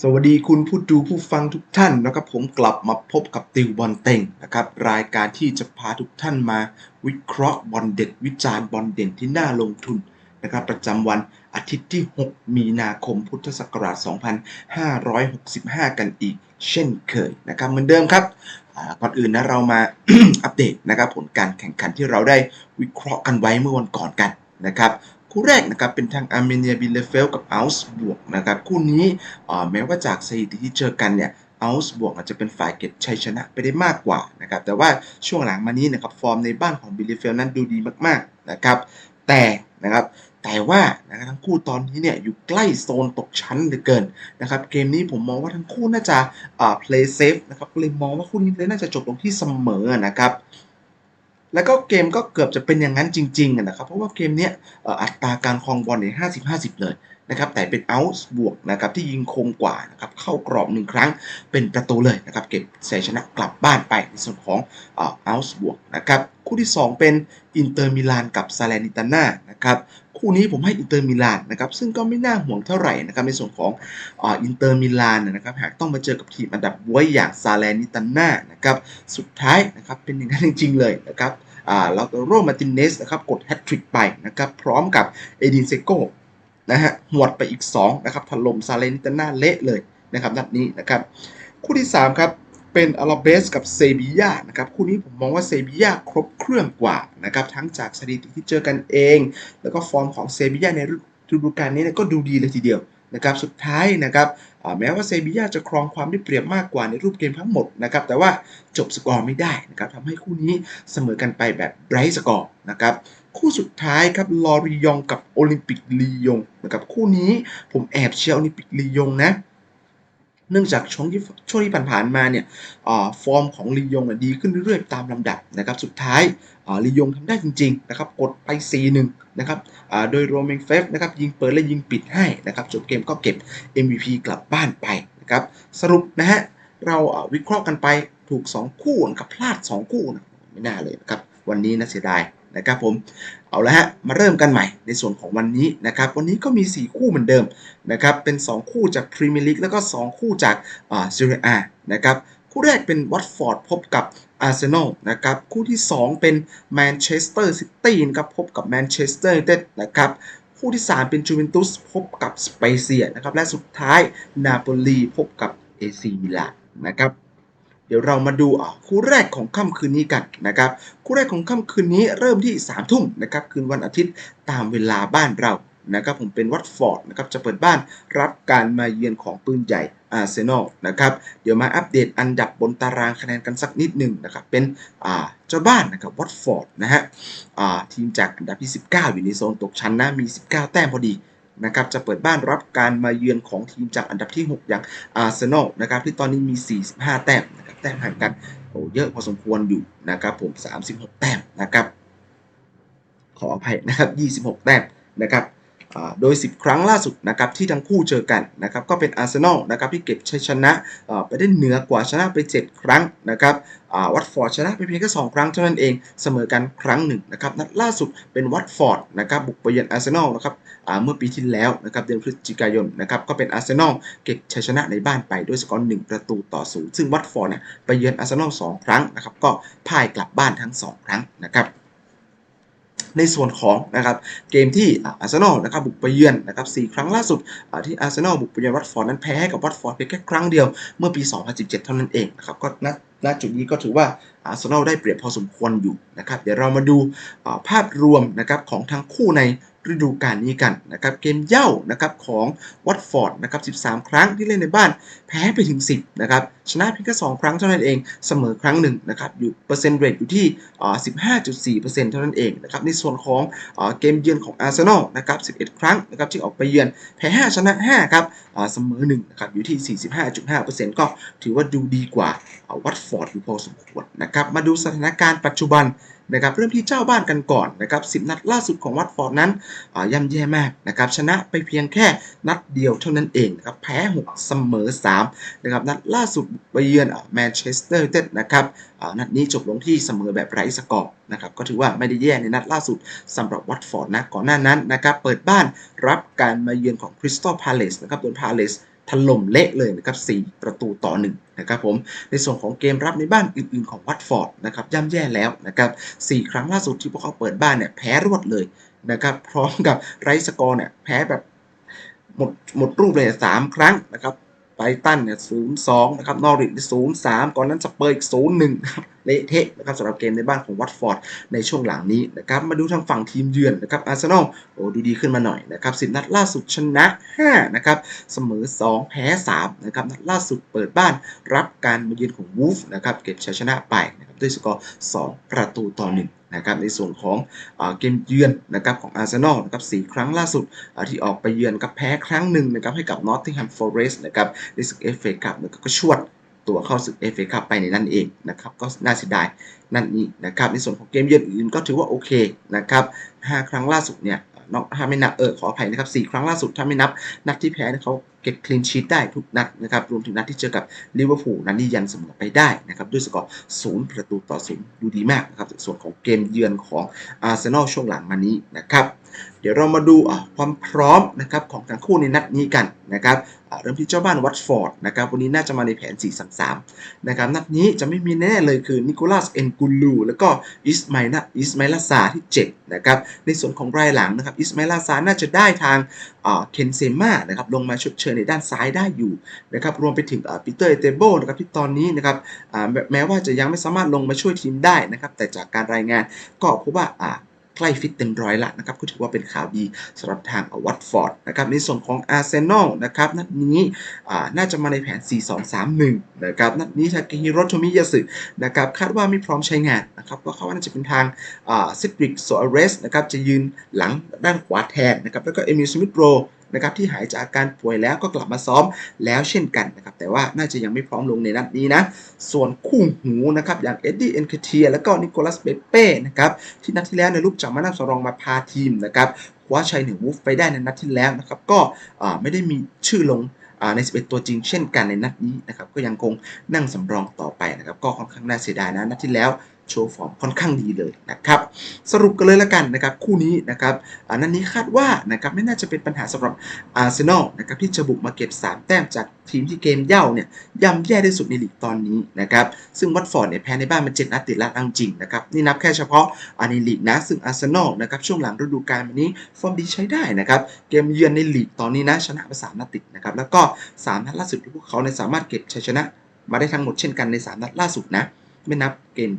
สวัสดีคุณผู้ดูผู้ฟังทุกท่านนะครับผมกลับมาพบกับติวบอลเต็งนะครับรายการที่จะพาทุกท่านมาวิเคราะห์บอลเด็ดวิจารณ์บอลเด่นที่น่าลงทุนนะครับประจำวันอาทิตย์ที่ 6 มีนาคมพุทธศักราช 2565 กันอีก เช่นเคยนะครับเหมือนเดิมครับก่อนอื่นนะเรามา อัปเดตนะครับผลการแข่งขันที่เราได้วิเคราะห์กันไว้เมื่อวันก่อนกันนะครับ คู่แรกนะครับเป็นทางอาร์เมเนียบิลเลเฟลกับอัลส์บวกนะครับคู่นี้แม้ว่าจากสถิติที่เจอกันเนี่ยอัลส์บวกอาจจะเป็นฝ่ายเก็บชัยชนะไปได้มากกว่านะครับแต่ว่าช่วงหลังมานี้นะครับฟอร์มในบ้านของบิลเลเฟลนั้นดูดีมากๆนะครับแต่นะครับแต่ว่านะครับทั้งคู่ตอนนี้เนี่ยอยู่ใกล้โซนตกชั้นเหลือเกินนะครับเกมนี้ผมมองว่าทั้งคู่น่าจะอ่า play safe นะครับเลยมองว่าคู่นี้เลยน่าจะจบลงที่เสมอนะครับ แล้วก็เกมก็เกือบจะเป็นอย่างนั้นจริงๆนะครับ เพราะว่าเกมเนี้ยอัตราการครองบอลเนี่ย50 50เลยนะครับ แต่เป็นเอาส์บวกนะครับที่ยิงคงกว่านะครับ เข้ากรอบหนึ่งครั้งเป็นประตูเลยนะครับ เก็บชัยชนะกลับบ้านไปในส่วนของเอ่อเอาส์บวกนะครับ คู่ที่ 2 เป็นอินเตอร์มิลานกับซาเลนิตาน่านะครับ คู่นี้ผมให้อินเตอร์มิลานนะครับซึ่งก็ไม่น่าห่วงเท่าไหร่นะครับในส่วนของอินเตอร์มิลานนะครับหากต้องมาเจอกับทีมอันดับไว้อย่างซาเลนิตาน่านะครับสุดท้ายนะครับเป็นอย่างนั้นจริงๆเลยนะครับอ่าแล้วโรมาตินเนสนะครับกดแฮตทริกไปนะครับพร้อมกับเอดินเซโกนะฮะหวดไปอีก2นะครับถล่มซาเลนิตาน่าเละเลยนะครับนัดนี้นะครับคู่ที่3ครับ เป็นอาราเบสกับเซบียานะครับคู่นี้ผมมองว่าเซบียาครบเครื่องกว่านะครับทั้งจากสถิติที่เจอกันเอง แล้วก็ฟอร์มของเซบียาในฤดูกาลนี้นก็ดูดีเลยทีเดียวนะครับสุดท้ายนะครับแม้ว่าเซบียาจะครองความได้เปรียบมากกว่าในรูปเกมทั้งหมดนะครับแต่ว่าจบสกอร์ไม่ได้นะครับทำให้คู่นี้เสมอกันไปแบบไรท์สกอร์นะครับคู่สุดท้ายครับลอริยองกับโอลิมปิกลียงนะครับคู่นี้ผมแอบเชียร์โอลิมปิกลียงนะ เนื่องจากช่วงที่ช่วงที่ผ่านๆมาเนี่ยอฟอร์มของลียงดีขึ้นเรื่อยๆ ตามลำดับนะครับสุดท้ายลียงทำได้จริงๆนะครับกดไป 4-1นะครับโดยโรเมงเฟฟนะครับยิงเปิดและยิงปิดให้นะครับจบเกมก็เก็บ MVP กลับบ้านไปนะครับสรุปนะฮะเราวิเคราะห์กันไปถูก 2 คู่นะครับพลาด 2 คู่นะไม่น่าเลยนะครับวันนี้นะเสียดาย นะครับผมเอาละฮะมาเริ่มกันใหม่ในส่วนของวันนี้นะครับวันนี้ก็มี 4 คู่เหมือนเดิมนะครับเป็น 2 คู่จากพรีเมียร์ลีกแล้วก็ 2 คู่จากอ่าซีเรียอานะครับคู่แรกเป็นวัตฟอร์ดพบกับอาร์เซนอลนะครับคู่ที่ 2 เป็นแมนเชสเตอร์ซิตี้นะครับพบกับแมนเชสเตอร์ยูไนเต็ดนะครับคู่ที่ 3 เป็นจูเวนตุสพบกับสเปเซียนะครับและสุดท้ายนาโปลีพบกับเอซีมิลานนะครับ เดี๋ยวเรามาดูอะคู่แรกของค่ำคืนนี้กันนะครับ คู่แรกของค่ำคืนนี้เริ่มที่3ามทุ่มนะครับคืนวันอาทิตย์ตามเวลาบ้านเรานะครับผมเป็นวัตฟอร์ดนะครับจะเปิดบ้านรับการมาเยือนของปืนใหญ่อาร์เซนอลนะครับเดี๋ยวมาอัปเดตอันดับบนตารางคะแนนกันสักนิดหนึ่งนะครับเป็นอ่าเจ้าบ้านนะครับวัตฟอร์ดนะฮะอ่าทีมจากอันดับที่ 19 อยู่ในโซนตกชั้นนะมี 19 แต้มพอดี นะครับจะเปิดบ้านรับการมาเยือนของทีมจากอันดับที่ 6 อย่างอาร์เซนอลนะครับที่ตอนนี้มี 45 แต้มนะครับแต้มห่างกันโอ้เยอะพอสมควรอยู่นะครับผม 36 แต้มนะครับขออภัยนะครับ 26 แต้มนะครับ โดย 10 ครั้งล่าสุดนะครับที่ทั้งคู่เจอกันนะครับก็เป็นอาร์เซนอลนะครับที่เก็บชัยชนะไปได้เหนือกว่าชนะไป 7 ครั้งนะครับวัตฟอร์ดชนะไปเพียงแค่2ครั้งเท่านั้นเองเสมอกันครั้งหนึ่งนะครับนัดล่าสุดเป็นวัตฟอร์ดนะครับบุกไปเยือนอาร์เซนอลนะครับเมื่อปีที่แล้วนะครับเดือนพฤศจิกายนนะครับก็เป็นอาร์เซนอลเก็บชัยชนะในบ้านไปด้วยสกอร์1ประตูต่อศูนย์ซึ่งวัตฟอร์ดเนี่ยไปเยือนอาร์เซนอล2ครั้งนะครับก็พ่ายกลับบ้านทั้ง 2 ครั้งนะครับ ในส่วนของนะครับเกมที่อาร์เซนอลนะครับบุกไปเยือนนะครับ4ครั้งล่าสุดที่อาร์เซนอลบุกไปเยือนวัตฟอร์ดนั้นแพ้ให้กับวัตฟอร์ดเพียงแค่ครั้งเดียวเมื่อปี 2017 เท่านั้นเองนะครับก็ณณจุดนี้ก็ถือว่าอาร์เซนอลได้เปรียบพอสมควรอยู่นะครับเดี๋ยวเรามาดูภาพรวมนะครับของทั้งคู่ในฤดูกาลนี้กันนะครับเกมเย่านะครับของวัตฟอร์ดนะครับ 13 ครั้งที่เล่นในบ้านแพ้ไปถึง 10 นะครับ ชนะเพียงแค่2ครั้งเท่านั้นเอง เสมอครั้งหนึ่งนะครับ อยู่เปอร์เซ็นต์เรทอยู่ที่อ่า15.4%เท่านั้นเองนะครับ ในส่วนของเกมเยือนของอาร์เซนอลนะครับ 11 ครั้งนะครับที่ออกไปเยือน แพ้ 5 ชนะ 5 ครับอ่าเสมอ1นะครับ อยู่ที่ 45.5%ก็ถือว่าดูดีกว่าวัตฟอร์ดอยู่พอสมควรนะครับ มาดูสถานการณ์ปัจจุบันนะครับเริ่มที่เจ้าบ้านกันก่อนนะครับ10 นัดล่าสุดของวัตฟอร์ดนั้นอ่าย่ำแย่มากนะครับชนะไปเพียงแค่นัดเดียวเท่านั้นเองนะครับแพ้ 6 เสมอ3นะครับนัดล่าสุดไปเยือนแมนเชสเตอร์ยูไนเต็ดนะครับนัดนี้จบลงที่เสมอแบบไร้สกอร์นะครับก็ถือว่าไม่ได้แย่ในนัดล่าสุดสำหรับวัตฟอร์ดนะก่อนหน้านั้นนะครับเปิดบ้านรับการมาเยือนของคริสตัลพาเลสนะครับโดนพาเลสถล่มเละเลยนะครับ 4 ประตูต่อ 1 นะครับผม ในส่วนของเกมรับในบ้านอื่นๆของวัตฟอร์ดนะครับย่ำแย่แล้วนะครับ 4 ครั้งล่าสุดที่พวกเขาเปิดบ้านเนี่ยแพ้รวดเลยนะครับ พร้อมกับไรสกอร์เนี่ยแพ้แบบหมดหมดรูปเลยสามครั้งนะครับ ไบตันเนี่ยศูนย์สองนะครับนอริทศูนย์สามก่อนนั้นสเปอร์อีกศูนย์หนึ่งครับ เละเทะนะครับสำหรับเกมในบ้านของวัตฟอร์ดในช่วงหลังนี้นะครับมาดูทางฝั่งทีมเยือนนะครับอาร์เซนอลโอ้ดูดีขึ้นมาหน่อยนะครับสิบนัดล่าสุดชนะ 5 นะครับเสมอ 2 แพ้ 3 นะครับนัดล่าสุดเปิดบ้านรับการมาเยือนของวูฟนะครับเก็บชัยชนะไปนะครับด้วยสกอร์ 2 ประตูต่อ 1นะครับในส่วนของอเกมเยือนนะครับของอาร์เซนอลนะครับ4ครั้งล่าสุดที่ออกไปเยือนกับแพ้ครั้งหนึ่งนะครับให้กับนอตติงแฮมฟอเรสต์นะครับในศึกเอฟเอคัพนะครับก็ชวด ตัวเข้าศึกเอฟเอคัพไปในนั่นเองนะครับก็น่าเสียดายนั่นนี่นะครับในส่วนของเกมเยือนอื่นก็ถือว่าโอเคนะครับ5ครั้งล่าสุดเนี่ยนอกถ้าไม่นับเออขออภัยนะครับ4ครั้งล่าสุดถ้าไม่นับนัดที่แพ้เขา เก็บคลีนชีตได้ทุกนัดนะครับรวมถึงนัดที่เจอกับลิเวอร์พูลนัดนี้ยันเสมอไปได้นะครับด้วยสกอร์ศูนย์ประตูต่อศูนย์ดูดีมากนะครับส่วนของเกมเยือนของอาร์เซนอลช่วงหลังมานี้นะครับเดี๋ยวเรามาดูความพร้อมนะครับของทั้งคู่ในนัดนี้กันนะครับเริ่มที่เจ้าบ้านวัตฟอร์ดนะครับวันนี้น่าจะมาในแผน 4-3-3นะครับนัดนี้จะไม่มีแน่เลยคือนิโคลัสเอ็นกูลูแล้วก็อิสมาอิลอิสมาลาซาที่เจ็บนะครับในส่วนของรายหลังนะครับอิสมาลาซาน่าจะได้ทางเคนเซม่านะครับลงมาชดเชยในด้านซ้ายได้อยู่นะครับรวมไปถึงปีเตอร์เอเตโบนะครับที่ตอนนี้นะครับแม้ว่าจะยังไม่สามารถลงมาช่วยทีมได้นะครับแต่จากการรายงานก็พบว่าใกล้ฟิตเต็มร้อยละนะครับก็ถือว่าเป็นข่าวดีสำหรับทางวัตฟอร์ดนะครับในส่วนของอาร์เซนอลนะครับนัดนี้น่าจะมาในแผน 4-2-3-1 นะครับนัดนี้ทาเกฮิโรโทมิยาสึนะครับคาดว่าไม่พร้อมใช้งานนะครับก็คาดว่าน่าจะเป็นทางซิตริกโซอาเรสนะครับจะยืนหลังด้านขวาแทนนะครับแล้วก็เอมิลสมิธโร นะครับที่หายจากอาการป่วยแล้วก็กลับมาซ้อมแล้วเช่นกันนะครับแต่ว่าน่าจะยังไม่พร้อมลงในนัดนี้นะ ส่วนคู่หูนะครับอย่างเอ็ดดี้เอ็นเคเทียแล้วก็นิโคลัสเปเป้นะครับที่นัดที่แล้วในลูกจากมานาสำรองมาพาทีมนะครับคว้าชัยเหนือวูฟไปได้ในนัดที่แล้วนะครับก็ไม่ได้มีชื่อลงอ่าใน 11 ตัวจริงเช่นกันในนัดนี้นะครับก็ยังคงนั่งสำรองต่อไปนะครับก็ค่อนข้างน่าเสียดายนะนัดที่แล้ว โชว์ฟอร์มค่อนข้างดีเลยนะครับ สรุปกันเลยละกันนะครับ คู่นี้นะครับอ่านัดนี้คาดว่านะครับไม่น่าจะเป็นปัญหาสำหรับอาร์เซนอลนะครับที่จะบุกมาเก็บ 3 แต้มจากทีมที่เกมเย่าเนี่ยย่ำแย่ที่สุดในลีกตอนนี้นะครับซึ่งวัตฟอร์ดเนี่ยแพ้ในบ้านมาเจ็ดนัดติดแล้วเอาจริงนะครับนี่นับแค่เฉพาะอ่าในลีกนะซึ่งอาร์เซนอลนะครับช่วงหลังฤดูกาลมานี้ฟอร์มดีใช้ได้นะครับเกมเยือนในลีกตอนนี้นะชนะมาสามนัดติดนะครับแล้วก็สามนัดล่าสุดที่พวกเขาเนี่ยสามารถเก็บชัยชนะมาได้ทั้งหมดเช่นกันในสามนัดล่าสุดนะ ไม่นับเกม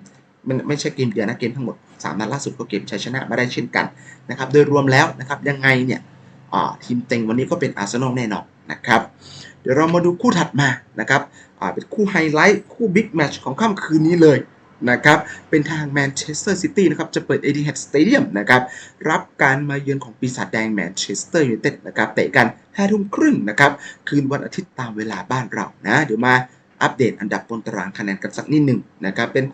มันไม่ใช่เกมเดียวนะเกมทั้งหมด 3 นัดล่าสุดก็เก็บชัยชนะมาได้เช่นกันนะครับโดยรวมแล้วนะครับยังไงเนี่ยทีมเต็งวันนี้ก็เป็นอาร์เซนอลแน่นอนนะครับเดี๋ยวเรามาดูคู่ถัดมานะครับเป็นคู่ไฮไลท์คู่บิ๊กแมตช์ของค่ำคืนนี้เลยนะครับเป็นทางแมนเชสเตอร์ซิตี้นะครับจะเปิด Etihad Stadium นะครับรับการมาเยือนของปีศาจแดงแมนเชสเตอร์ยูไนเต็ดนะครับเตะกัน5ทุ่มครึ่งนะครับคืนวันอาทิตย์ตามเวลาบ้านเรานะ เดี๋ยวมา อัปเดตอันดับบนตารางคะแนนกันสักนิดหนึ่งนะครับเป็น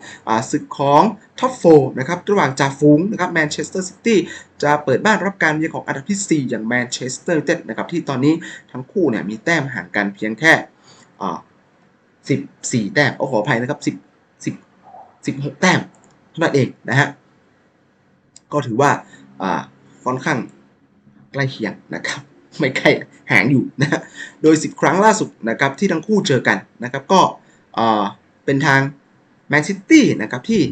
ศึกของท็อปโฟนะครับระหว่างจ่าฝูงนะครับแมนเชสเตอร์ซิตี้จะเปิดบ้านรับการเยือนของอันดับที่ 4 อย่างแมนเชสเตอร์เต็ดนะครับที่ตอนนี้ทั้งคู่เนี่ยมีแต้มห่างกันเพียงแค่14 แต้มโอ้ขออภัยนะครับ10 10 16 แต้มเท่านั้นเองนะฮะก็ถือว่าค่อนข้างใกล้เคียงนะครับ ไม่ใกล้ห่างอยู่นะโดย 10 ครั้งล่าสุดนะครับที่ทั้งคู่เจอกันนะครับก็เป็นทางแมนซิตี้นะครับที่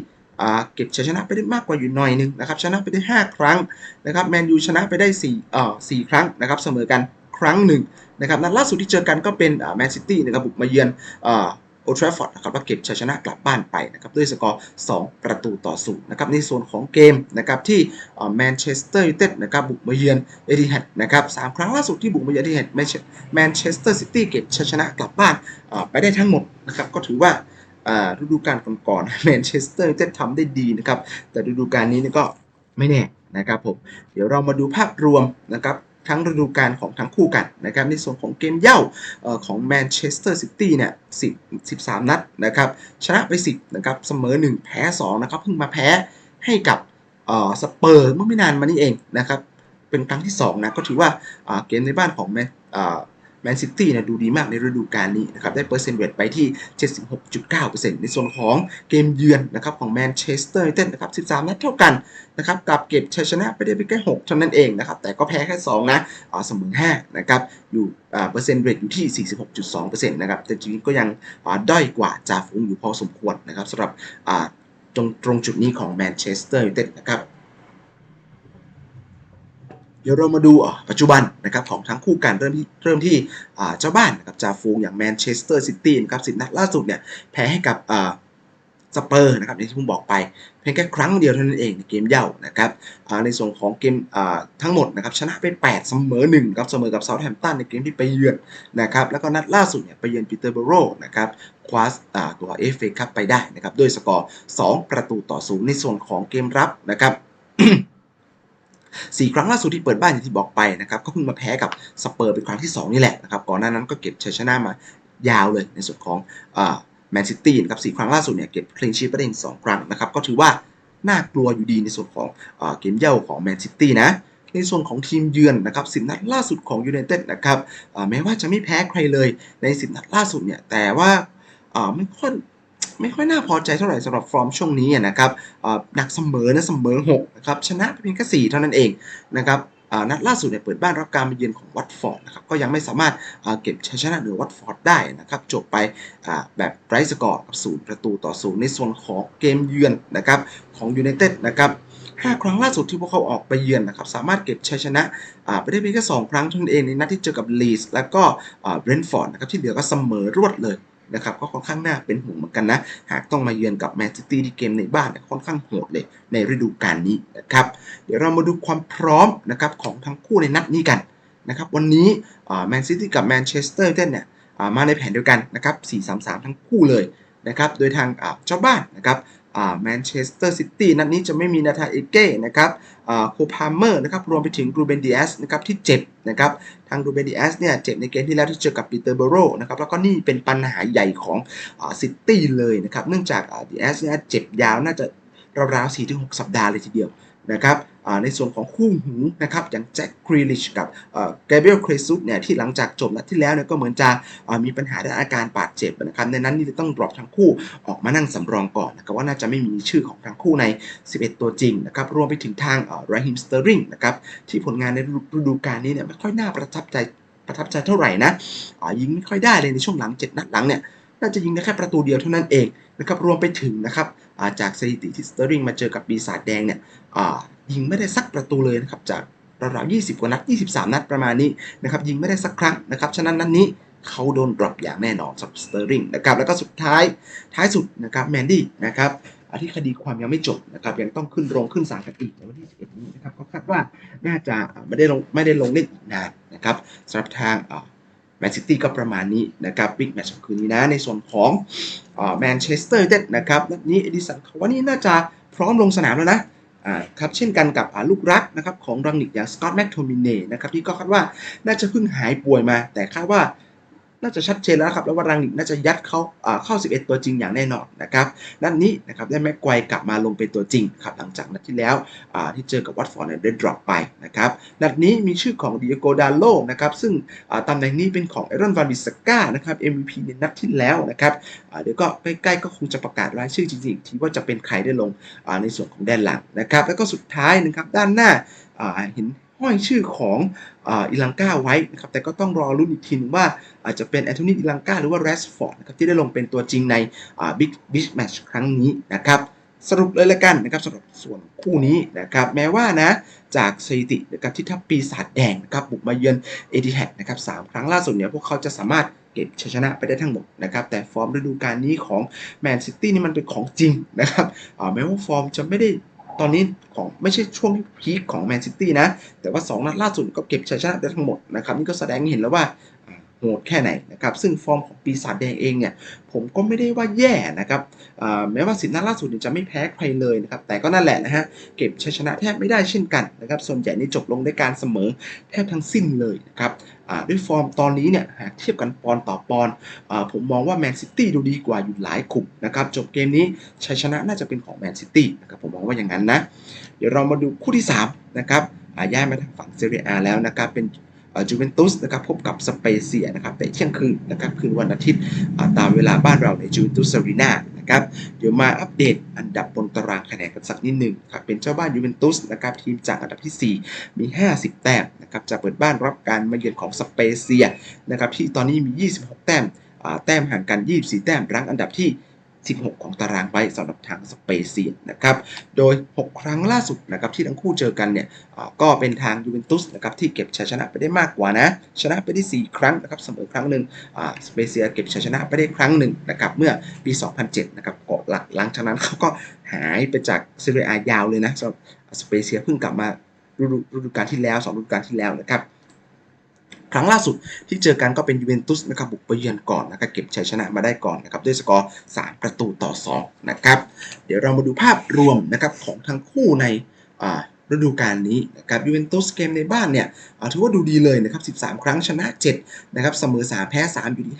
เก็บชัยชนะไปได้มากกว่าอยู่หน่อยหนึงนะครับชนะไปได้ 5 ครั้งนะครับแมนยูชนะไปได้4เอ่อ4ครั้งนะครับเสมอกันครั้งหนึ่งนะครับนัดล่าสุดที่เจอกันก็เป็นแมนซิตี้นะครับบุกมาเยือน โอทราฟอร์ดนะครับแล้วเก็บชัยชนะกลับบ้านไปนะครับด้วยสกอร์ 2 ประตูต่อศูนย์นะครับในส่วนของเกมนะครับที่แมนเชสเตอร์ยูไนเต็ดนะครับบุกมาเยือนเอติฮัดนะครับสามครั้งล่าสุดที่บุกมาเยือนเอติฮัดแมนเชสเตอร์ซิตี้เก็บชัยชนะกลับบ้านไปได้ทั้งหมดนะครับก็ถือว่าอ่าฤดูกาลก่อนๆแมนเชสเตอร์ยูไนเต็ดทำได้ดีนะครับแต่ฤดูกาลนี้นี่ก็ไม่แน่นะครับผมเดี๋ยวเรามาดูภาพรวมนะครับ ทั้งฤดูกาลของทั้งคู่กันนะครับในส่วนของเกมเย่าของแมนเชสเตอร์ซิตี้เนี่ย10 13 นัดนะครับชนะไป 10นะครับเสมอ 1 แพ้ 2 นะครับเพิ่งมาแพ้ให้กับสเปอร์เมื่อไม่นานมานี้เองนะครับเป็นครั้งที่ 2 นะ ก็ถือว่าเกมในบ้านของแมน แมนซิตี้เนี่ยดูดีมากในฤดูกาลนี้นะครับ ได้เปอร์เซ็นต์เรทไปที่ 76.9%ในส่วนของเกมเยือนนะครับของแมนเชสเตอร์ยูไนเต็ดนะครับ 13 นัดเท่ากันนะครับกับเก็บชัยชนะไปได้เพียงแค่ 6 เท่านั้นเองนะครับ แต่ก็แพ้แค่ 2 นะอ่าเสมอ5นะครับ อยู่อ่าเปอร์เซ็นต์เรทอยู่ที่ 46.2%นะครับ แต่จริงๆก็ยังอ่าด้อยกว่าจ่าฝูงอยู่พอสมควรนะครับสำหรับอ่าตรงตรงจุดนี้ของแมนเชสเตอร์ยูไนเต็ดนะครับ เดี๋ยวเรามาดูปัจจุบันนะครับของทั้งคู่กันเริ่มที่เริ่มที่เจ้าบ้านนะครับจ่าฝูงอย่างแมนเชสเตอร์ซิตี้นะครับสิบนัดล่าสุดเนี่ยแพ้ให้กับสเปอร์นะครับที่ผมบอกไปเพียงแค่ครั้งเดียวเท่านั้นเองในเกมเย่านะครับในส่วนของเกมทั้งหมดนะครับชนะไป8เสมอ1ครับเสมอกับเซาท์แฮมป์ตันในเกมที่ไปเยือนนะครับแล้วก็นัดล่าสุดเนี่ยไปเยือนปีเตอร์โบโรนะครับคว้าอ่าตัวเอฟเอคัพไปได้นะครับด้วยสกอร์ 2 ประตูต่อศูนย์ในส่วนของเกมรับนะครับ สี่ครั้งล่าสุดที่เปิดบ้านอย่างที่บอกไปนะครับก็เพิ่งมาแพ้กับสเปอร์เป็นครั้งที่ 2 นี่แหละนะครับก่อนหน้านั้นก็เก็บชัยชนะมายาวเลยในส่วนของแมนซิตี้นะครับสี่ครั้งล่าสุดเนี่ยเก็บคลีนชีพไปได้สองครั้งนะครับก็ถือว่าน่ากลัวอยู่ดีในส่วนของเกมเย่าของแมนซิตี้นะในส่วนของทีมเยือนนะครับสิบนัดล่าสุดของยูไนเต็ดนะครับแม้ว่าจะไม่แพ้ใครเลยในสิบนัดล่าสุดเนี่ยแต่ว่าไม่ค่อย ไม่ค่อยน่าพอใจเท่าไหร่สำหรับฟอร์มช่วงนี้นะครับหนักเสมอนะเสมอ6นะครับชนะไปเพียงแค่4เท่านั้นเองนะครับนัดล่าสุดเนี่ยเปิดบ้านรับการมาเยือนของวัตฟอร์ดนะครับก็ยังไม่สามารถอ่าเก็บชัยชนะเหนือวัตฟอร์ดได้นะครับจบไปแบบไร้สกอร์กับศูนย์ประตูต่อศูนย์ในส่วนของเกมเยือนนะครับของยูไนเต็ดนะครับห้าครั้งล่าสุดที่พวกเขาออกไปเยือนนะครับสามารถเก็บชัยชนะไปได้เพียงแค่สองครั้งเท่านั้นเองในนัดที่เจอกับลีสแล้วก็เบรนท์ฟอร์ดนะครับที่เหลือก็เสมอรวดเลย นะครับก็ค่อนข้างน่าเป็นห่วงเหมือนกันนะ หากต้องมาเยือนกับแมนซิตี้ที่เกมในบ้านค่อนข้างโหดเลยในฤดูกาลนี้นะครับเดี๋ยวเรามาดูความพร้อมนะครับของทั้งคู่ในนัดนี้กันนะครับวันนี้แมนซิตี้กับแมนเชสเตอร์ยูไนเนี่ยมาในแผนเดียวกันนะครับ 4-3-3 ทั้งคู่เลยนะครับ โดยทางเจ้าบ้านนะครับ แมนเชสเตอร์ซิตี้นัดนี้จะไม่มีนาธาเอเก้นะครับโคพาเมอร์นะครับรวมไปถึงกรูเบนดิอสนะครับที่เจ็บนะครับทางกรูเบนดิอสเนี่ยเจ็บในเกมที่แล้วที่เจอกับปีเตอร์เบโรนะครับแล้วก็นี่เป็นปัญหาใหญ่ของซิตี้เลยนะครับเนื่องจากดิอสเนี่ยเจ็บยาวน่าจะราวๆสี่ถึงหกสัปดาห์เลยทีเดียวนะครับ ในส่วนของคู่หูนะครับอย่างแจ็คกรีลิชกับเกเบรียลเครซุสเนี่ยที่หลังจากจบนัดที่แล้วเนี่ยก็เหมือนจะมีปัญหาด้านอาการบาดเจ็บนะครับในนั้นนี่จะต้องดรอปทั้งคู่ออกมานั่งสำรองก่อนนะครับว่าน่าจะไม่มีชื่อของทั้งคู่ใน 11 ตัวจริงนะครับรวมไปถึงทางไรฮิมสเตอริงนะครับที่ผลงานในฤดูกาลนี้เนี่ยไม่ค่อยน่าประทับใจประทับใจเท่าไหร่นะยิงไม่ค่อยได้เลยในช่วงหลัง 7 นัดหลังเนี่ยน่าจะยิงได้แค่ประตูเดียวเท่านั้นเองนะครับรวมไปถึงนะครับจากสถิติที่สเตอริงมาเจอกับปีศาจแดงเนี่ย ยิงไม่ได้สักประตูเลยนะครับจากราวๆ20 กว่านัด 23 นัดประมาณนี้นะครับยิงไม่ได้สักครั้งนะครับฉะนั้นนัดนนี้เขาโดนดรอปอย่างแน่นอนสำหรับสเตอริงนะครับแล้วก็สุดท้ายท้ายสุดนะครับแมนดี้นะครับที่คดีความยังไม่จบนะครับยังต้องขึ้นโรงขึ้นศาลกันอีกในวันที่ 11 นี้นะครับเขาคาดว่าน่าจะไม่ได้ลงไม่ได้ลงเล่นอีกนานนะครับสำหรับทางแมนซิตี้ก็ประมาณนี้นะครับบิ๊กแมตช์ของคืนนี้นะในส่วนของแมนเชสเตอร์เต็ดนะครับนัดนี้เอดิสันเขาว่านี่น่าจะพร้อมลงสนามแล้วนะ ครับเช่นกันกับลูกรักนะครับของรังนิกอย่างสกอตแมคโทมินเน่นะครับที่ก็คาดว่าน่าจะเพิ่งหายป่วยมา แต่คาดว่า น่าจะชัดเจนแล้วครับ แล้วว่ารังนิกน่าจะยัดเขาเข้า 11 ตัวจริงอย่างแน่นอนนะครับนัดนี้นะครับได้แม็กไกวกลับมาลงเป็นตัวจริงครับหลังจากนัดที่แล้วที่เจอกับวัตฟอร์ดได้ดรอปไปนะครับนัดนี้มีชื่อของดิเอโกดาโลนะครับซึ่งตำแหน่งนี้เป็นของเอรอนวานบิสก้านะครับ MVP ในนัดที่แล้วนะครับเดี๋ยวก็ใกล้ๆก็คงจะประกาศรายชื่อจริงๆที่ว่าจะเป็นใครได้ลงในส่วนของแดนหลังนะครับแล้วก็สุดท้ายนะครับด้านหน้าเห็น ห้อยชื่อของอิลังกาไว้นะครับแต่ก็ต้องรอรุ่นอีกทีนึงว่าอาจจะเป็นแอนโทนีอิลังกาหรือว่าแรสฟอร์ดนะครับที่ได้ลงเป็นตัวจริงในบิ๊กบิ๊กแมตช์ครั้งนี้นะครับสรุปเลยละกันนะครับสำหรับส่วนคู่นี้นะครับแม้ว่านะจากสถิตินะครับที่ทัพปีศาจแดงนะครับบุกมาเยือนเอติแฮดนะครับสามครั้งล่าสุดเนี่ยพวกเขาจะสามารถเก็บชัยชนะไปได้ทั้งหมดนะครับแต่ฟอร์มฤดูกาลนี้ของแมนซิตี้นี่มันเป็นของจริงนะครับแม้ว่าฟอร์มจะไม่ได้ ตอนนี้ของไม่ใช่ช่วงที่พีคของแมนซิตี้นะ แต่ว่า 2 นัดล่าสุดก็เก็บชัยชนะได้ทั้งหมดนะครับ นี่ก็แสดงให้เห็นแล้วว่า หดแค่ไหนนะครับซึ่งฟอร์มของปีศาจแดงเองเนี่ยผมก็ไม่ได้ว่าแย่นะครับแม้ว่าสิบนัดล่าสุดจะไม่แพ้ใครเลยนะครับแต่ก็นั่นแหละนะฮะเก็บชัยชนะแทบไม่ได้เช่นกันนะครับส่วนใหญ่นี่จบลงด้วยการเสมอแทบทั้งสิ้นเลยนะครับด้วยฟอร์มตอนนี้เนี่ยหากเทียบกันปอนต่อปอนผมมองว่าแมนซิตี้ดูดีกว่าอยู่หลายกลุ่มนะครับจบเกมนี้ชัยชนะน่าจะเป็นของแมนซิตี้นะครับผมมองว่าอย่างนั้นนะเดี๋ยวเรามาดูคู่ที่3นะครับย้ายมาทางฝั่งเซเรียแล้วนะครับเป็น จูเวนตุสนะครับพบกับสเปเซียนะครับในเที่ยงคืนนะครับคืนวันอาทิตย์ตามเวลาบ้านเราในจูเวนตุสอารีนานะครับเดี๋ยวมาอัปเดตอันดับบนตารางคะแนนกันสักนิดหนึ่งครับเป็นเจ้าบ้านยูเวนตุสนะครับทีมจากอันดับที่ 4 มี 50 แต้มนะครับจะเปิดบ้านรับการมาเยือนของสเปเซียนะครับที่ตอนนี้มี 26 แต้มแต้มห่างกัน 24 แต้มรั้งอันดับที่ 16 ของตารางไว้สำหรับทางสเปเซียนะครับ โดย 6 ครั้งล่าสุดนะครับที่ทั้งคู่เจอกันเนี่ยก็เป็นทางยูเวนตุสนะครับที่เก็บชัยชนะไปได้มากกว่านะ ชนะไปได้ 4 ครั้งนะครับเสมอครั้งหนึ่งสเปเซียเก็บชัยชนะไปได้ครั้งหนึ่งนะครับเมื่อปี 2007 นะครับก็หลังหลังจากนั้นเขาก็หายไปจากซีเรียยาวเลยนะสำหรับสเปเซียเพิ่งกลับมาฤดูฤดูกาลที่แล้ว2ฤดูกาลที่แล้วนะครับ ครั้งล่าสุดที่เจอกันก็เป็นยูเวนตุสนะครับบุกไปเยือนก่อนนะครับเก็บชัยชนะมาได้ก่อนนะครับด้วยสกอร์ 3 ประตูต่อ 2 นะครับ เดี๋ยวเรามาดูภาพรวมนะครับของทั้งคู่ในฤดูกาลนี้นะครับยูเวนตุสเกมในบ้านเนี่ยถือว่าดูดีเลยนะครับ 13 ครั้งชนะ 7 นะครับ เสมอ 3 แพ้ 3 อยู่ที่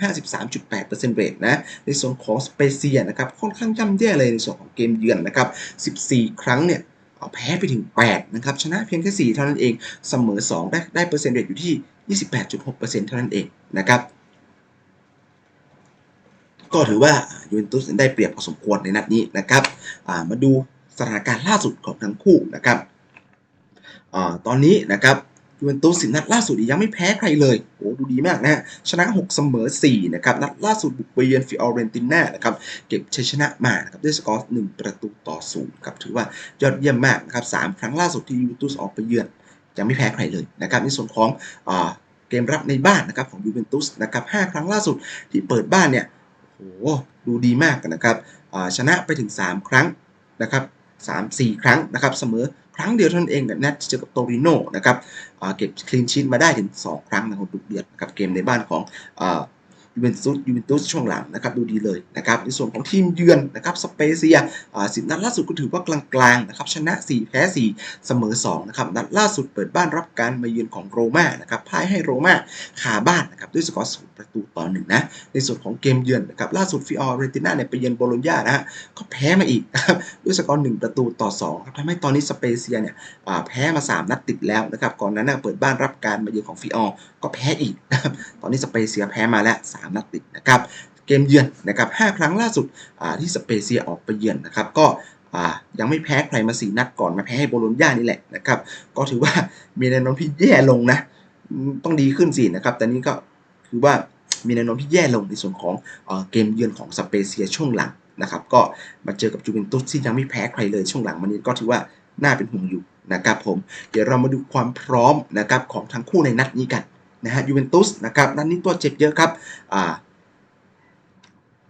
53.8%เรทนะ ในส่วนของสเปเซียนะครับ ค่อนข้างย่ำแย่เลยในส่วนของเกมเยือนนะครับ 14 ครั้งเนี่ยแพ้ไปถึง 8 นะครับ ชนะเพียงแค่ 4 เท่านั้นเอง เสมอ 2 ได้ได้เปอร์เซ็นต์เรทอยู่ที่ 28.6%เท่านั้นเองนะครับ ก็ถือว่ายูเวนตุสได้เปรียบพอสมควรในนัดนี้นะครับามาดูสถานการณ์ล่าสุดของทั้งคู่นะครับอตอนนี้นะครับยูเวนตุสสิบนัดล่าสุดยังไม่แพ้ใครเลยโอ้ดูดีมากนะฮะชนะ 6 เสมอ 4 นะครับ นัดล่าสุดบุกไปเยือนฟิออเรนติน่านะครับ เก็บชัยชนะมานะครับด้วยสกอร์1ประตูต่อศูนย์ครับถือว่ายอดเยี่ยมมากนะครับสามครั้งล่าสุดที่ยูเวนตุสออกไปเยือน ยังไม่แพ้ใครเลยนะครับในส่วนของเกมรับในบ้านนะครับของยูเวนตุสนะครับ5ครั้งล่าสุดที่เปิดบ้านเนี่ยโอ้โหดูดีมากนะครับชนะไปถึง 3 ครั้งนะครับ3 4ครั้งนะครับเสมอครั้งเดียวเท่านั้นเองกับนัดเจอกับโตริโนนะครับเก็บคลีนชีตมาได้ถึง 2 ครั้งนะครับดุเดือดนะครับเกมในบ้านของอ ยูเวนตุสยูเวนตุสช่วงหลังนะครับดูดีเลยนะครับในส่วนของทีมเยือนนะครับสเปเซียอ่าสิบนัดล่าสุดก็ถือว่ากลางๆนะครับชนะ 4 แพ้ 4 เสมอ2นะครับนัดล่าสุดเปิดบ้านรับการมาเยือนของโรม่านะครับพ่ายให้โรม่าคาบ้านนะครับด้วยสกอร์ศูนย์ประตูต่อหนึ่งนะในส่วนของเกมเยือนนะครับล่าสุดฟิออเรติน่าเนี่ยไปเยือนโบโลญญานะฮะก็แพ้มาอีกนะครับด้วยสกอร์1ประตูต่อ2ครับทำให้ตอนนี้สเปเซียเนี่ยแพ้มา 3 นัดติดแล้วนะครับก่อนนั้นเปิดบ้านรับการมาเยือนของฟิออ ก็แพ้อีกนะครับตอนนี้สเปเซียแพ้มาแล้ว 3 นัดติดนะครับ เกมเยือนนะครับ5ครั้งล่าสุดที่สเปเซียออกไปเยือนนะครับ ก็ยังไม่แพ้ใครมา4นัดก่อนมาแพ้ให้โบโลญญานี่แหละนะครับ ก็ถือว่ามีแนวโน้มที่แย่ลงนะ ต้องดีขึ้นสินะครับ แต่นี้ก็คือว่ามีแนวโน้มที่แย่ลงในส่วนของเอ่อเกมเยือนของสเปเซียช่วงหลังนะครับ ก็มาเจอกับจูเวนตุสที่ยังไม่แพ้ใครเลยช่วงหลังมานี้ก็ถือว่าน่าเป็นห่วงอยู่นะครับผม เดี๋ยวเรามาดูความพร้อมนะครับของทั้งคู่ในนัดนี้กัน นะฮะยูเวนตุสนะครับนัดนนี้ตัวเจ็บเยอะครับอ่า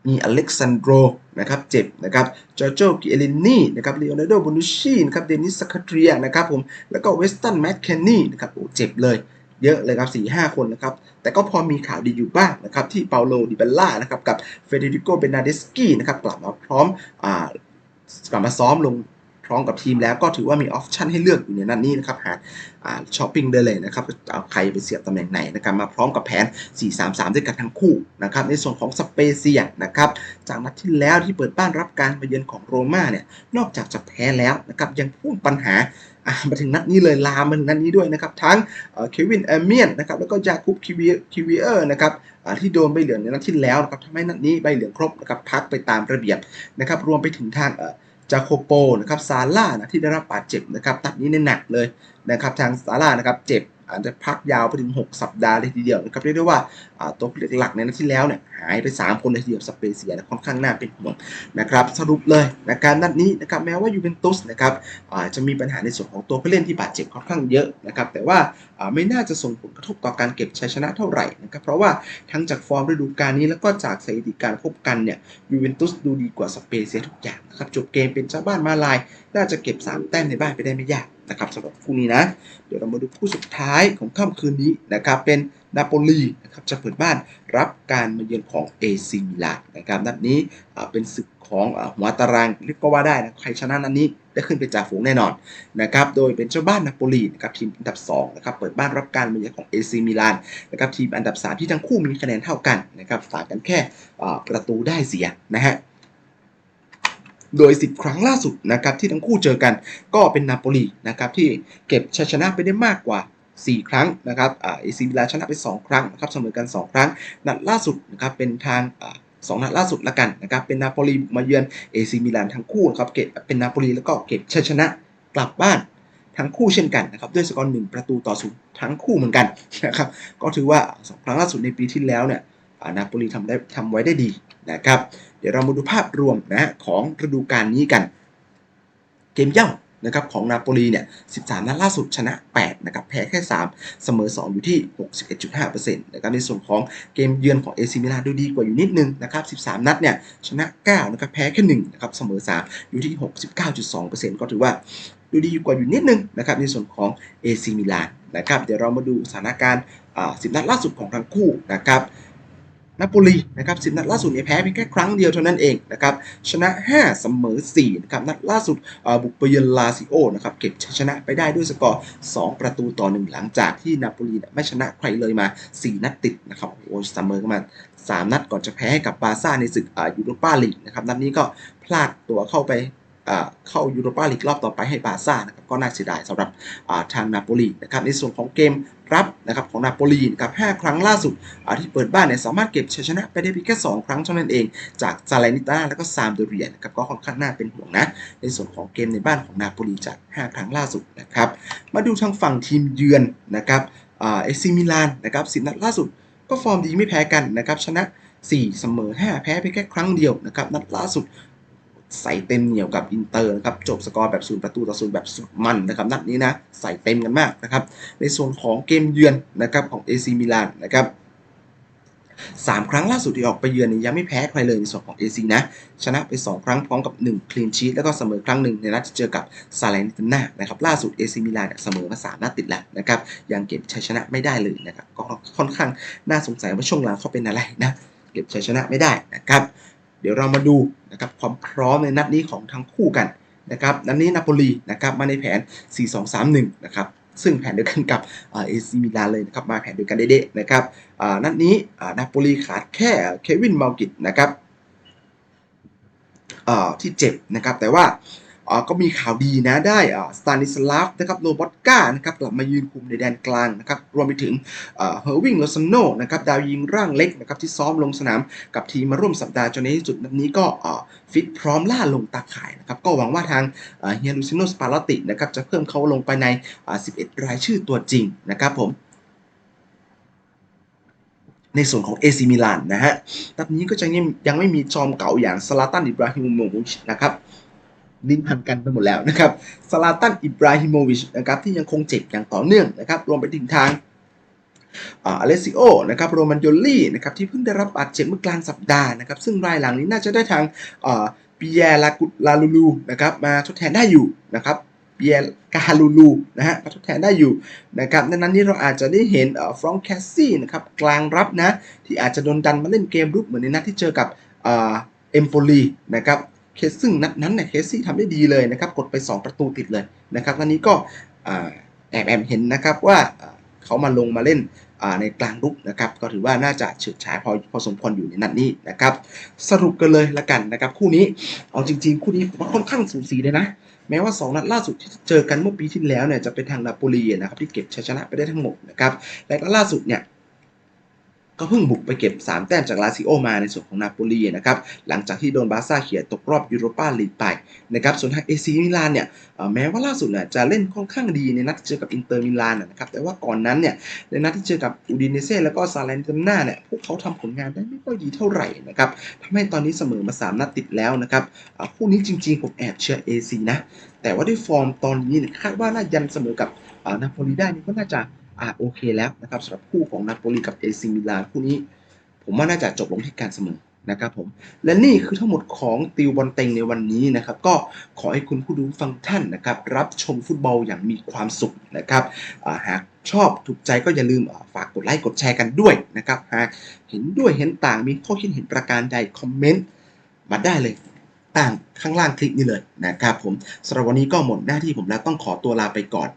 มีอเล็กซานโดรนะครับเจ็บนะครับจอร์โจกิเอลินีนะครับเลโอนาร์โดบอนุชีนะครับเดนิสสคาเทรียนะครับผมแล้วก็เวสตันแมคเคนนี่นะครับโอ้เจ็บเลยเยอะเลยครับ4ี่ห้าคนนะครับ แต่ก็พอมีข่าวดีอยู่บ้างนะครับ ที่เปาโลดิเบลล่านะครับ กับเฟเดริโกเบนาเดสกี้นะครับ กลับมาพร้อมอ่ากลับมาซ้อมลง พร้อมกับทีมแล้วก็ถือว่ามีออปชั่นให้เลือกอยู่ในนั้นนี้นะครับหาช้อปปิ้งได้เลยนะครับเอาใครไปเสียบตำแหน่งไหนนะครับมาพร้อมกับแผน 4-3-3 ด้วยกันทั้งคู่นะครับในส่วนของสเปเซียนะครับจากนัดที่แล้วที่เปิดบ้านรับการมาเยือนของโรม่าเนี่ยนอกจากจะแพ้แล้วนะครับยังพ่วงปัญหามาถึงนัดนี้เลยลามมาถึงนัดนี้ด้วยนะครับ ทั้งเควินเอเมียนนะครับแล้วก็ยาคุบคิวีคิวีเออร์นะครับที่โดนใบเหลืองในนัดที่แล้วนะครับทำให้นัดนี้ใบเหลืองครบนะครับพักไปตามระเบียบนะครับรวมไปถึงทางเอ จาโคโปนะครับซาร่านะที่ได้รับบาดเจ็บนะครับตัดนี้ในหนักเลยนะครับทางซาร่านะครับเจ็บ อาจจะพักยาวไปถึง 6 สัปดาห์เลยทีเดียวนะครับเรียกได้ว่าตัวผู้เล่นหลักในนัดที่แล้วเนี่ยหายไป 3 คนเลยทีเดียวสเปเซียค่อนข้างน่าเป็นห่วงนะครับสรุปเลยนะการนัดนี้นะครับแม้ว่ายูเวนตุสนะครับจะมีปัญหาในส่วนของตัวผู้เล่นที่บาดเจ็บค่อนข้างเยอะนะครับแต่ว่าอ่าไม่น่าจะส่งผลกระทบต่อการเก็บชัยชนะเท่าไหร่นะครับเพราะว่าทั้งจากฟอร์มฤดูกาลนี้แล้วก็จากสถิติการพบกันเนี่ยยูเวนตุสดูดีกว่าสเปเซียทุกอย่างนะครับจบเกมเป็นเจ้าบ้านมาลาย น่าจะเก็บ3แต้มในบ้านไปได้ไม่ยาก นะครับสำหรับคู่นี้นะ เดี๋ยวเรามาดูคู่สุดท้ายของค่ำคืนนี้นะครับเป็นนาโปลีนะครับจะเปิดบ้านรับการมาเยือนของเอซิมิลานนะครับนัดนี้เป็นศึกของหัวตารางเรียกก็ว่าได้นะใครชนะนัดนี้ได้ขึ้นเป็นจ่าฝูงแน่นอนนะครับโดยเป็นเจ้าบ้านนาโปลีนะครับทีมอันดับ2นะครับเปิดบ้านรับการมาเยือนของเอซีมิลานนะครับทีมอันดับ 3 ที่ทั้งคู่มีคะแนนเท่ากันนะครับต่างกันแค่ประตูได้เสียนะฮะ โดย 10 ครั้งล่าสุดนะครับที่ทั้งคู่เจอกันก็เป็นนาโปลีนะครับที่เก็บชัยชนะไปได้มากกว่า 4 ครั้งนะครับเอซีมิลานชนะไป 2 ครั้งนะครับเสมอกัน 2 ครั้ง นัดล่าสุดนะครับเป็นทางสองนัดล่าสุดละกันนะครับเป็นนาโปลีมาเยือนเอซีมิลานทั้งคู่นะครับเก็บเป็นนาโปลีแล้วก็เก็บชัยชนะกลับบ้านทั้งคู่เช่นกันนะครับด้วยสกอร์หนึ่งประตูต่อศูนย์ทั้งคู่เหมือนกันนะครับก็ถือว่าสองครั้งล่าสุดในปีที่แล้วเนี่ย นาโปลีทำได้ทำไว้ได้ดีนะครับ เดี๋ยวเรามาดูภาพรวมนะของฤดูกาลนี้กัน เกมเย่านะครับของนาโปลีเนี่ย 13 นัดล่าสุดชนะ 8 นะครับ แพ้แค่ 3 เสมอ 2 อยู่ที่ 61.5%นะครับ ในส่วนของเกมเยือนของเอซิมิลานดูดีกว่าอยู่นิดนึงนะครับ 13 นัดเนี่ย ชนะ 9 นะครับ แพ้แค่ 1 นะครับ เสมอ 3 อยู่ที่ 69.2%ก็ถือว่าดูดีกว่าอยู่นิดนึงนะครับ ในส่วนของเอซิมิลานนะครับ เดี๋ยวเรามาดูสถานการณ์ 10 นัดล่าสุดของทั้งคู่นะครับ นาโปลีนะครับ10นัดล่าสุดเนี่ยแพ้เพียงแค่ครั้งเดียวเท่านั้นเองนะครับชนะ 5 เสมอ4นะครับนัดล่าสุดบุกไปเยือนลาซิโอนะครับเก็บชนะไปได้ด้วยสกอร์ 2 ประตูต่อ 1 หลังจากที่นาโปลีไม่ชนะใครเลยมา 4 นัดติดนะครับโอ้เสมอกันมา 3 นัดก่อนจะแพ้กับบาร์ซ่าในศึกยูโรปาลีกนะครับนัดนี้ก็พลาดตัวเข้าไป เข้ายูโรปาลีกรอบต่อไปให้บาซ่านะครับก็น่าเสียดายสำหรับทางนาโปลีนะครับในส่วนของเกมรับนะครับของนาโปลีนะครับ5ครั้งล่าสุดที่เปิดบ้านเนี่ยสามารถเก็บชัยชนะไปได้เพียงแค่2ครั้งเท่านั้นเอง จากซาเลนิตาแล้วก็ซามโดเรียนะครับก็ค่อนข้างน่าเป็นห่วงนะในส่วนของเกมในบ้านของนาโปลีจาก 5 ครั้งล่าสุดนะครับมาดูทางฝั่งทีมเยือนนะครับเอซิมิลานนะครับสินัดล่าสุดก็ฟอร์มดีไม่แพ้กันนะครับชนะ4เสมอ 5 แพ้ไปแค่ครั้งเดียวนะครับนัดล่าสุด ใส่เต็มเหนียวกับอินเตอร์นะครับจบสกอร์แบบศูนย์ประตูต่อศูนย์แบบสุดมันนะครับนัดนี้นะใส่เต็มกันมากนะครับในส่วนของเกมเยือนนะครับของ AC มิลานนะครับสามครั้งล่าสุดที่ออกไปเยือนนี่ยังไม่แพ้ใครเลยในส่วนของ AC นะ ชนะไป 2 ครั้งพร้อมกับ 1 คลีนชีตแล้วก็เสมอครั้งหนึ่งในนัดเจอกับซาเลนตาน่านะครับล่าสุด AC มิลานเนี่ยเสมอมา3นัดติดแล้วนะครับยังเก็บชัยชนะไม่ได้เลยนะครับก็ค่อนข้างน่าสงสัยว่าช่วงหลังเขาเป็นอะไรนะ เก็บชัยชนะไม่ได้นะครับ เดี๋ยวเรามาดูนะครับความพร้อมในนัดนี้ของทั้งคู่กันนะครับนัดนี้นาโปลีนะครับมาในแผน 4-2-3-1 นะครับซึ่งแผนเดียวกันกับเอซิมิลานเลยนะครับมาแผนเดียวกันเด๊ะๆนะครับนัดนี้นาโปลีขาดแค่เควินมาลกิตนะครับที่เจ็บนะครับแต่ว่า ก็มีข่าวดีนะได้สตานิสลาฟนะครับโนบอตกานะครับกลับมายืนคุมในแดนกลางนะครับรวมไปถึงเฮอร์วิงโลซานโนนะครับดาวยิงร่างเล็กนะครับที่ซ้อมลงสนามกับทีมมาร่วมสัปดาห์จนในที่สุดนัดนี้ก็ฟิตพร้อมล่าลงตาข่ายนะครับก็หวังว่าทางเอ่อเฮียลูซิโนสปาลตินะครับจะเพิ่มเขาลงไปใน 11 รายชื่อตัวจริงนะครับผมในส่วนของเอซิมิลานนะฮะนัดนี้ก็จะยังยังไม่มีจอมเก่าอย่างสลาตันอิบราฮิโมวิชนะครับ ลิ้นพันกันไปหมดแล้วนะครับสลาตันอิบราฮิโมวิชนะครับที่ยังคงเจ็บอย่างต่อเนื่องนะครับรวมไปถึงทางอาเลซิโอนะครับโรมันโยลี่นะครับที่เพิ่งได้รับบาดเจ็บเมื่อกลางสัปดาห์นะครับซึ่งรายหลังนี้น่าจะได้ทางปีแยร์ลากุลาลูลูนะครับมาทดแทนได้อยู่นะครับปีแยร์กาลูลูนะฮะมาทดแทนได้อยู่นะครับดังนั้นนี่เราอาจจะได้เห็นฟรองแคสซี่นะครับกลางรับนะที่อาจจะโดนดันมาเล่นเกมรุกเหมือนในนัดที่เจอกับเอ็มโปลีนะครับ เคสซึ่งนัดนั้นเนี่ยเคสซี่ทำได้ดีเลยนะครับ กดไป 2 ประตูติดเลยนะครับนัดนี้ก็แอบแอบเห็นนะครับว่าเขามาลงมาเล่นในกลางรุกนะครับ ก็ถือว่าน่าจะเฉิดฉายพอพอสมควรอยู่ในนัดนี้นะครับ สรุปกันเลยละกันนะครับ คู่นี้เอาจริง ๆ คู่นี้ผมว่าค่อนข้างสูสีเลยนะแม้ว่า 2 นัดล่าสุดที่เจอกันเมื่อปีที่แล้วเนี่ยจะเป็นทางนาโปลีนะครับที่เก็บชัยชนะไปได้ทั้งหมดนะครับและล่าสุดเนี่ย ก็เพิ่งบุกไปเก็บ 3 แต้มจากลาซิโอมาในส่วนของนาโปลีนะครับหลังจากที่โดนบาร์ซ่าเขียตกรอบยูโรปาลีกไปนะครับส่วนทางเอซีมิลานเนี่ยแม้ว่าล่าสุดเนี่ยจะเล่นค่อนข้างดีในนัดเจอกับอินเตอร์มิลานนะครับแต่ว่าก่อนนั้นเนี่ยในนัดที่เจอกับอูดิเนเซ่แล้วก็ซาเลนติน่าเนี่ยพวกเขาทำผลงานได้ไม่ค่อยดีเท่าไหร่นะครับทำให้ตอนนี้เสมอมา 3 นัดติดแล้วนะครับคู่นี้จริง ๆ ผมแอบเชียร์เอซีนะแต่ว่าด้วยฟอร์มตอนนี้คาดว่าน่ายันเสมอกับนาโปลีได้นี่ก็น่าจะ อ่าโอเคแล้วนะครับสำหรับคู่ของนาโปลีกับเอซีมิลานคู่นี้ ผมว่าน่าจะจบลงที่การเสมอนะครับผมและนี่คือทั้งหมดของติวบอลเต็งในวันนี้นะครับ ก็ขอให้คุณผู้ดูฟังท่านนะครับ รับชมฟุตบอลอย่างมีความสุขนะครับาหากชอบถูกใจก็อย่าลืมาฝากกดไลค์กดแชร์กันด้วยนะครับ หากเห็นด้วยเห็นต่างมีข้อคิดเห็นประการใดคอมเมนต์มาได้เลยต่างข้างล่างคลิปนี้เลยนะครับผมสำหรับวันนี้ก็หมดหน้าที่ผมแล้วต้องขอตัวลาไปก่อน